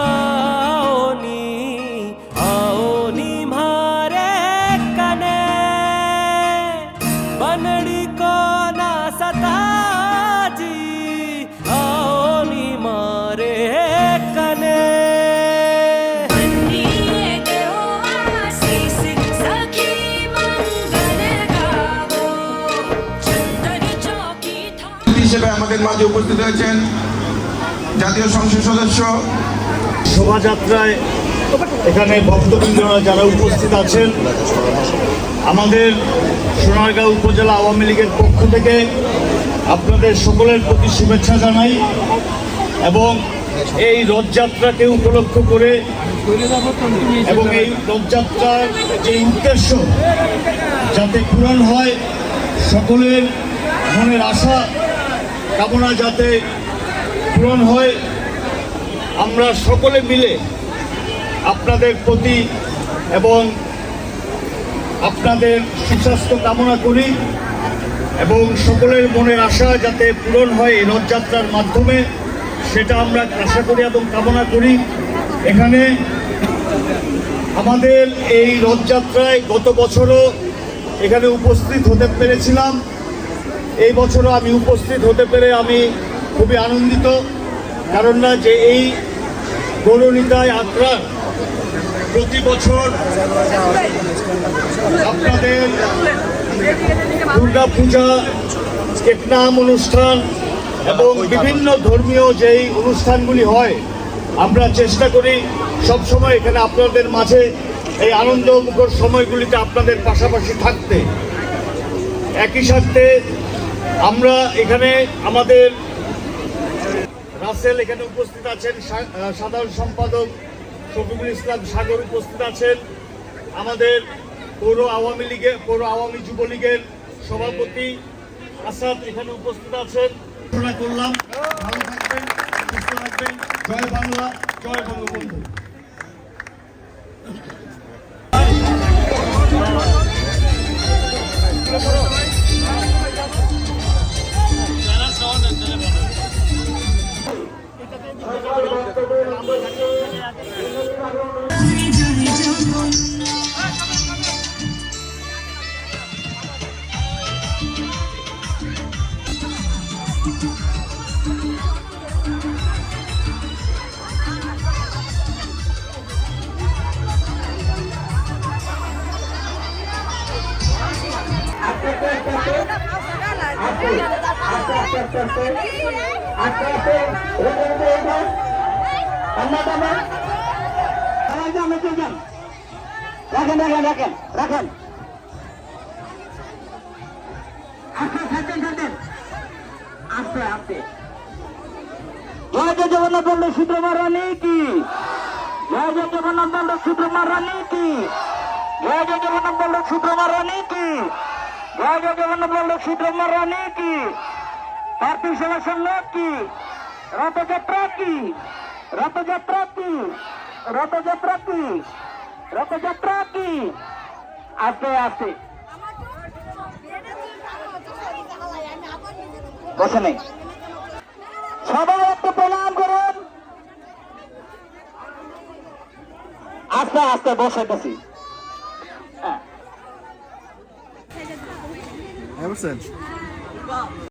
साओनी आओनी मारे कने बनड़ी को ना सताजी आओनी मारे कने वन्दिये देवो आशीष सखी मंगल गावो चंदनी चौकी था অতিথি হিসেবে আমাদের মাঝে উপস্থিত হয়েছেন জাতীয় সংসদ সদস্য। শোভাযাত্রায় এখানে ভক্তবৃন্দরা যারা উপস্থিত আছেন, আমাদের সোনারগাঁও উপজেলা আওয়ামী লীগের পক্ষ থেকে আপনাদের সকলের প্রতি শুভেচ্ছা জানাই এবং এই রথযাত্রাকে উপলক্ষ করে এবং এই রথযাত্রার যে উদ্দেশ্য, যাতে পূরণ হয় সকলের মনের আশা, কামনা যাতে পূরণ হয়, আমরা সকলে মিলে আপনাদের প্রতি এবং আপনাদের সুস্বাস্থ্য কামনা করি এবং সকলের মনের আশা যাতে পূরণ হয় এই রথযাত্রার মাধ্যমে, সেটা আমরা আশা করি এবং কামনা করি। এখানে আমাদের এই রথযাত্রায় গত বছরও এখানে উপস্থিত হতে পেরেছিলাম। এই বছরও আমি উপস্থিত হতে পেরে আমি খুবই আনন্দিত, কারণ না যে এই গৌরনীতায় আক্রার প্রতি বছর আপনাদের দুর্গা পূজা একনাম অনুষ্ঠান এবং বিভিন্ন ধর্মীয় যেই অনুষ্ঠানগুলি হয়, আমরা চেষ্টা করি সব সময় এখানে আপনাদের মাঝে এই আনন্দমুখর সময়গুলিতে আপনাদের পাশাপাশি থাকতে। একই সাথে আমরা এখানে আমাদের রাসেল, এখানে উপস্থিত আছেন সাধারণ সম্পাদক শফিকুল ইসলাম সাগর উপস্থিত আছেন। আমাদের পৌর আওয়ামী লীগের পৌর আওয়ামী যুবলীগের সভাপতি আসাদ এখানে উপস্থিত আছেন। করলাম, ভালো থাকবেন, সুস্থ থাকবেন। জয় বাংলা, জয় বঙ্গবন্ধু। রাখেন রাখেন রাখেন রাখেন আস্তে থাকেন থাকেন আস্তে আস্তে জয় জয় জগন্নাথ বল্লভ সূত্র মারানি কি জয় জগন্নাথ বল্লভ সূত্র মারানি কি জয় জগন্নাথ বল্লভ সূত্র মারানি কি জয় জগন্নাথ বল্লভ সূত্র কি? কি? রথযাত্রা কি? রথযাত্রা কি? রথযাত্রা কি? রথযাত্রা কি? আস্তে আস্তে। বসে নেই। সবাই একটু প্রণাম করুন। আস্তে আস্তে, বসে গেছি হ্যাঁ